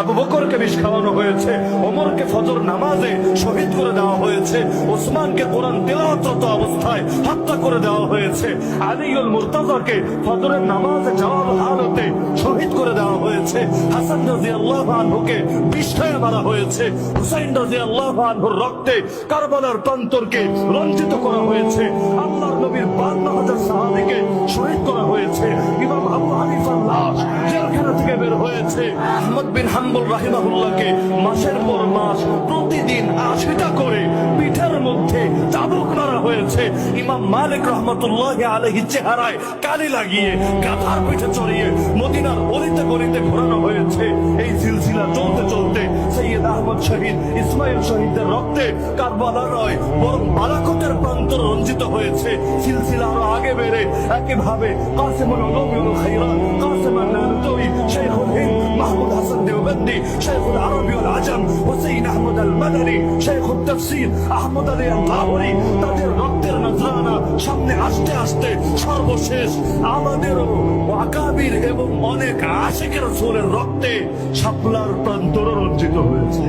আবু বকরকে বিষ খাওয়ানো হয়েছে, ওমরকে ফজর নামাজে শহীদ করে দেওয়া হয়েছে, ওসমানকে কোরআন তেলাওয়াতরত অবস্থায় হত্যা করে দেওয়া হয়েছে, আলিউল মুর্তাজাকে ফজরের নামাজে যাওয়ার হালতে শহীদ করে দেওয়া হয়েছে, হাসান আনহুকে বিষ খাইয়ে মারা হয়েছে, হুসাইন আনহুর রক্তে কারবালার প্রান্তরকে রঞ্জিত করা হয়েছে নবীর শহীদ করা হয়েছে আহমদ বিন হাম্বল রাহিমাহুল্লাহকে মাসের পর মাস প্রতিদিন আশিটা করে পিঠের মধ্যে চাবুক মারা হয়েছে। ইমাম মালিক রহমতুল্লাহ আলহি চেহারায় কালি লাগিয়ে, গাধার পিঠে চড়িয়ে মদিনার অলিতে গলিতে ঘোরানো হয়েছে। এই সিলসিলা চলতে চলতে সৈয়দ আহমদ শহীদ ইসমাইল শহীদদের রক্তে কারবালা নয় বরং বারাকতের প্রান্ত রঞ্জিত হয়েছে। সিলসিলা আরও আগে বেড়ে একইভাবে কাসেমুল উলুম খাইরান হাসান شيخ العربي والعجم حسين أحمد المدني شيخ التفسير أحمد علي লাহোরী তাদের রক্তের নজরানা সামনে আসতে আসতে সর্বশেষ আমাদেরও আকাবির এবং অনেক আশেকের সোলের রক্তে শাপলার প্রান্তর রঞ্জিত হয়েছে।